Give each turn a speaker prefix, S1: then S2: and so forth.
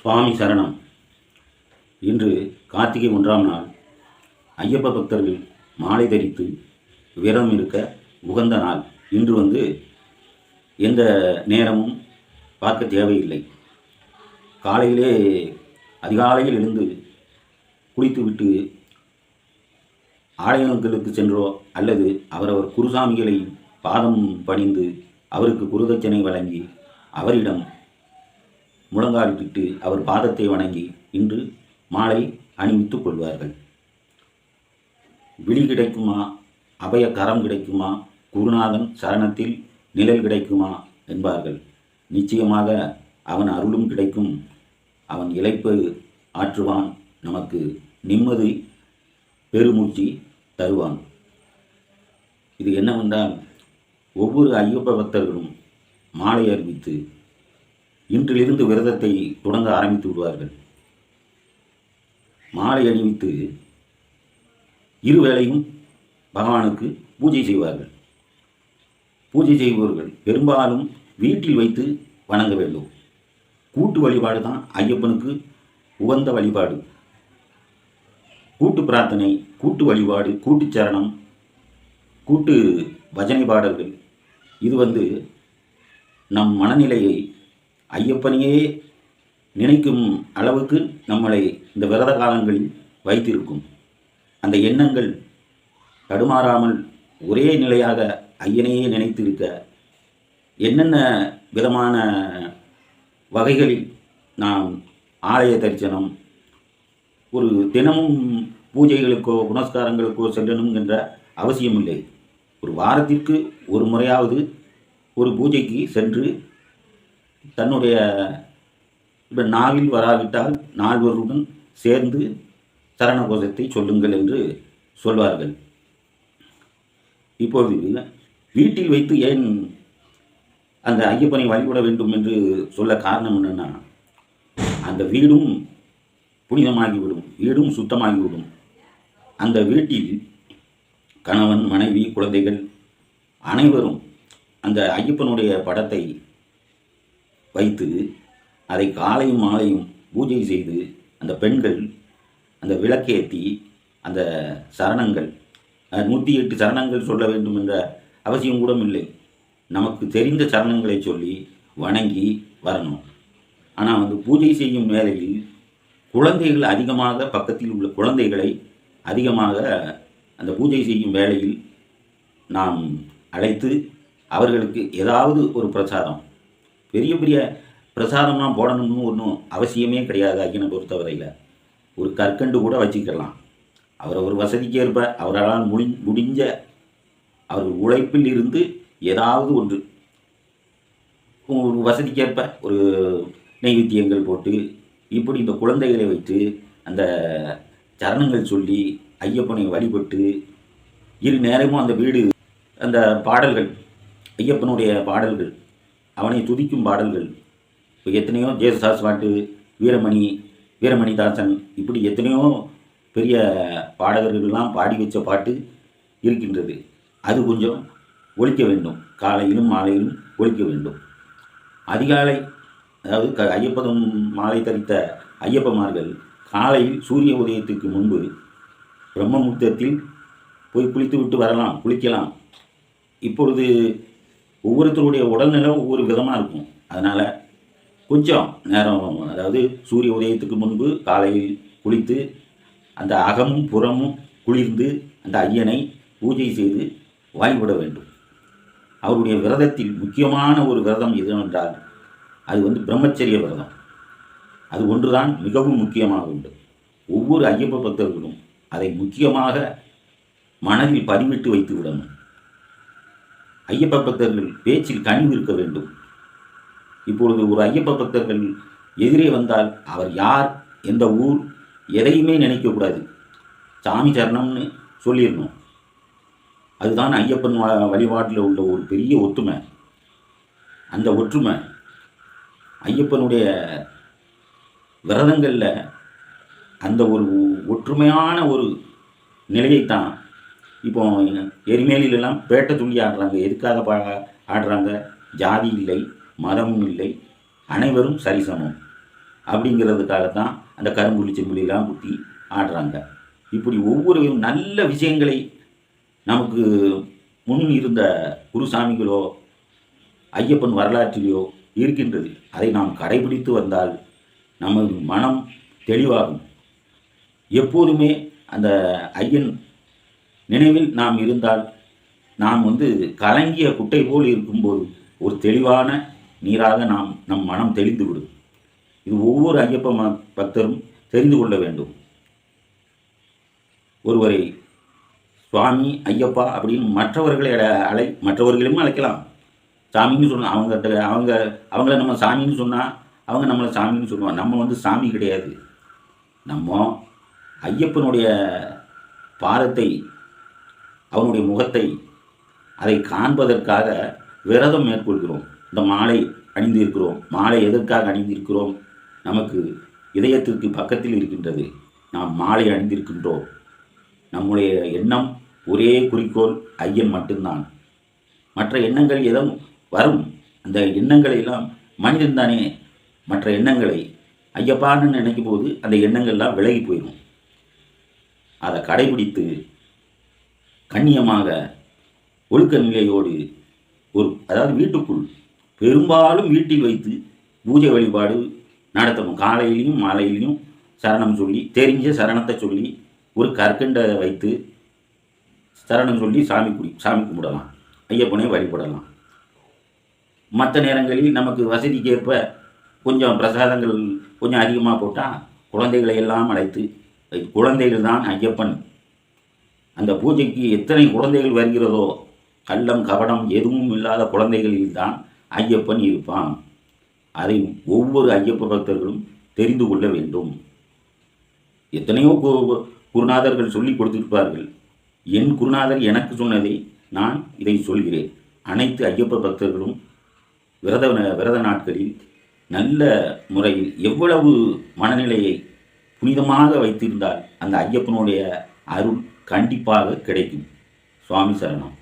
S1: சுவாமி சரணம். இன்று கார்த்திகை ஒன்றாம் நாள். ஐயப்ப பக்தர்கள் மாலை தரித்து விரதம் இருக்க உகந்த நாள். இன்று வந்து எந்த நேரமும் பார்க்க தேவையில்லை. காலையிலே அதிகாலையில் எழுந்து குளித்துவிட்டு ஆலயங்களுக்கு சென்றோ அல்லது அவரவர் குருசாமிகளை பாதம் பணிந்து அவருக்கு குருதட்சணை வழங்கி அவரிடம் முழங்காலிட்டு அவர் பாதத்தை வணங்கி இன்று மாலை அணிவித்துக் கொள்வார்கள். விழி கிடைக்குமா? அபய கரம் கிடைக்குமா? குருநாதன் சரணத்தில் நிழல் கிடைக்குமா? என்பார்கள். நிச்சயமாக அவன் அருளும் கிடைக்கும். அவன் இழைப்பு ஆற்றுவான். நமக்கு நிம்மதி பெருமூச்சு தருவான். இது என்னவென்றால் ஒவ்வொரு ஐயப்ப பக்தர்களும் மாலை அறிவித்து இன்றிலிருந்து விரதத்தை தொடங்க ஆரம்பித்து விடுவார்கள். மாலை அணிவித்து இருவேளையும் பகவானுக்கு பூஜை செய்வார்கள். பூஜை செய்பவர்கள் பெரும்பாலும் வீட்டில் வைத்து வணங்க வேண்டும். கூட்டு வழிபாடு தான் ஐயப்பனுக்கு உகந்த வழிபாடு. கூட்டு பிரார்த்தனை கூட்டு வழிபாடு கூட்டு சரணம் கூட்டு பஜனை பாடல்கள் இது வந்து நம் மனநிலையை ஐயப்பனையே நினைக்கும் அளவுக்கு நம்மளை இந்த விரத காலங்களில் வைத்திருக்கும். அந்த எண்ணங்கள் தடுமாறாமல் ஒரே நிலையாக ஐயனையே நினைத்திருக்க என்னென்ன விதமான வகைகளில் நாம் ஆலய தரிசனம் ஒரு தினமும் பூஜைகளுக்கோ புனஸ்காரங்களுக்கோ செல்லணும் என்ற அவசியமில்லை. ஒரு வாரத்திற்கு ஒரு முறையாவது ஒரு பூஜைக்கு சென்று தன்னுடைய இப்போ நாவில் வராவிட்டால் நால்வருடன் சேர்ந்து சரணகோஷத்தை சொல்லுங்கள் என்று சொல்வார்கள். இப்பொழுது வீட்டில் வைத்து ஏன் அந்த ஐயப்பனை வழிபட வேண்டும் என்று சொல்ல காரணம் என்னென்னா அந்த வீடும் புனிதமாகிவிடும் வீடும் சுத்தமாகிவிடும். அந்த வீட்டில் கணவன் மனைவி குழந்தைகள் அனைவரும் அந்த ஐயப்பனுடைய படத்தை வைத்து அதை காலையும் மாலையும் பூஜை செய்து அந்த பெண்கள் அந்த விளக்கேற்றி அந்த சரணங்கள் நூற்றி எட்டு சரணங்கள் சொல்ல வேண்டும் என்ற அவசியம் கூட இல்லை. நமக்கு தெரிந்த சரணங்களை சொல்லி வணங்கி வரணும். ஆனால் வந்து பூஜை செய்யும் வேலையில் குழந்தைகள் அதிகமாக பக்கத்தில் உள்ள குழந்தைகளை அதிகமாக அந்த பூஜை செய்யும் வேலையில் நாம் அழைத்து அவர்களுக்கு ஏதாவது ஒரு பிரசாதம் பெரிய பெரிய பிரசாதம்லாம் போடணும்னு ஒன்றும் அவசியமே கிடையாது ஐயனை பொறுத்தவரையில். ஒரு கற்கண்டு கூட வச்சுக்கலாம் அவர் ஒரு வசதிக்கு ஏற்ப அவரால் முடி முடிஞ்ச அவர் உழைப்பில் இருந்து ஏதாவது ஒன்று. ஒரு வசதிக்கேற்ப ஒரு நெய்வேத்தியங்கள் போட்டு இப்படி இந்த குழந்தைகளை வைத்து அந்த சரணங்கள் சொல்லி ஐயப்பனை வழிபட்டு இரு நேரமும் அந்த வீடு அந்த பாடல்கள் ஐயப்பனுடைய பாடல்கள் அவனை துதிக்கும் பாடல்கள். இப்போ எத்தனையோ ஜேசுதாஸ் பாட்டு வீரமணி வீரமணிதாசன் இப்படி எத்தனையோ பெரிய பாடகர்கள்லாம் பாடி வச்ச பாட்டு இருக்கின்றது. அது கொஞ்சம் ஒழிக்க வேண்டும். காலையிலும் மாலையிலும் ஒழிக்க வேண்டும். அதிகாலை அதாவது க ஐயப்பதம் மாலை தரித்த ஐயப்பமார்கள் காலையில் சூரிய உதயத்துக்கு முன்பு பிரம்மமுகூர்த்தத்தில் போய் குளித்து விட்டு வரலாம் குளிக்கலாம். இப்பொழுது ஒவ்வொருத்தருடைய உடல்நிலை ஒவ்வொரு விதமாக இருக்கும். அதனால் கொஞ்சம் நேரம் அதாவது சூரிய உதயத்துக்கு முன்பு காலையில் குளித்து அந்த அகமும் புறமும் குளிர்ந்து அந்த ஐயனை பூஜை செய்து வாய்விட வேண்டும். அவருடைய விரதத்தில் முக்கியமான ஒரு விரதம் எது என்றால் அது வந்து பிரம்மச்சரிய விரதம். அது ஒன்றுதான் மிகவும் முக்கியமாக உண்டு. ஒவ்வொரு ஐயப்ப பக்தர்களும் அதை முக்கியமாக மனதில் பதிவிட்டு வைத்து விடணும். ஐயப்ப பக்தர்கள் பேச்சில் கனிவு இருக்க வேண்டும். இப்பொழுது ஒரு ஐயப்ப பக்தர்கள் எதிரே வந்தால் அவர் யார்? எந்த ஊர்? எதையுமே நினைக்கக்கூடாது சாமி சரணம்னு சொல்லிடணும். அதுதான் ஐயப்பன் வழிபாட்டில் உள்ள ஒரு பெரிய ஒற்றுமை. அந்த ஒற்றுமை ஐயப்பனுடைய விரதங்களில் அந்த ஒரு ஒற்றுமையான ஒரு நிலையைத்தான் இப்போ எரிமேலிலெல்லாம் பேட்டை துள்ளி ஆடுறாங்க. எதுக்காக பா ஆடுறாங்க? ஜாதி இல்லை மதமும் இல்லை அனைவரும் சரிசமம். அப்படிங்கிறதுக்காகத்தான் அந்த கரும்புள்ளி செம்புலிலாம் குத்தி ஆடுறாங்க. இப்படி ஒவ்வொரு நல்ல விஷயங்களை நமக்கு முன் இருந்த குருசாமிகளோ ஐயப்பன் வரலாற்றிலோ இருக்கின்றது. அதை நாம் கடைபிடித்து வந்தால் நமது மனம் தெளிவாகும். எப்போதுமே அந்த ஐயன் நினைவில் நாம் இருந்தால் நாம் வந்து கலங்கிய குட்டை போல் இருக்கும்போது ஒரு தெளிவான நீராக நாம் நம் மனம் தெளிந்துவிடும். இது ஒவ்வொரு ஐயப்ப ம- பக்தரும் தெரிந்து கொள்ள வேண்டும். ஒருவரை சுவாமி ஐயப்பா அப்படின்னு மற்றவர்களை அழை மற்றவர்களையும் அழைக்கலாம். சாமின்னு சொன்ன அவங்ககிட்ட அவங்க அவங்கள நம்ம சாமின்னு சொன்னால் அவங்க நம்மளை சாமின்னு சொல்லுவாங்க. நம்ம வந்து சாமி கிடையாது. நம்ம ஐயப்பனுடைய பாதத்தை அவனுடைய முகத்தை அதை காண்பதற்காக விரதம் மேற்கொள்கிறோம். இந்த மாலை அணிந்திருக்கிறோம். மாலை எதற்காக அணிந்திருக்கிறோம்? நமக்கு இதயத்திற்கு பக்கத்தில் இருக்கின்றது. நாம் மாலை அணிந்திருக்கின்றோம். நம்முடைய எண்ணம் ஒரே குறிக்கோள் ஐயன் மட்டும்தான். மற்ற எண்ணங்கள் எதுவும் வரும். அந்த எண்ணங்களை எல்லாம் மனிதன் தானே. மற்ற எண்ணங்களை ஐயப்பான்னு நினைக்கும் போது அந்த எண்ணங்கள்லாம் விலகி போயிடும் அதை கடைபிடித்து கண்ணியமாக ஒழுக்க நிலையோடு ஒரு அதாவது வீட்டுக்குள் பெரும்பாலும் வீட்டில் வைத்து பூஜை வழிபாடு நடத்தணும் காலையிலையும் மாலையிலையும் சரணம் சொல்லி தெரிஞ்ச சரணத்தை சொல்லி ஒரு கற்கண்டை வைத்து சரணம் சொல்லி சாமி குடி சாமி கும்பிடலாம் ஐயப்பனை வழிபடலாம். மற்ற நேரங்களில் நமக்கு வசதிக்கேற்ப கொஞ்சம் பிரசாதங்கள் கொஞ்சம் அதிகமாக போட்டால் குழந்தைகளை எல்லாம் அழைத்து குழந்தைகள் தான் ஐயப்பன் அந்த பூஜைக்கு எத்தனை குழந்தைகள் வருகிறதோ கள்ளம் கபடம் எதுவும் இல்லாத குழந்தைகளில் தான் ஐயப்பன் இருப்பான். அதை ஒவ்வொரு ஐயப்ப பக்தர்களும் தெரிந்து கொள்ள வேண்டும். எத்தனையோ கு- குருநாதர்கள் சொல்லி கொடுத்திருப்பார்கள். என் குருநாதர் எனக்கு சொன்னதை நான் இதை சொல்கிறேன். அனைத்து ஐயப்ப பக்தர்களும் விரத விரத நாட்களில் நல்ல முறையில் எவ்வளவு மனநிலையை புனிதமாக வைத்திருந்தால் அந்த ஐயப்பனுடைய அருள் கண்டிப்பாக கிடைக்கும். சுவாமி சரணம்.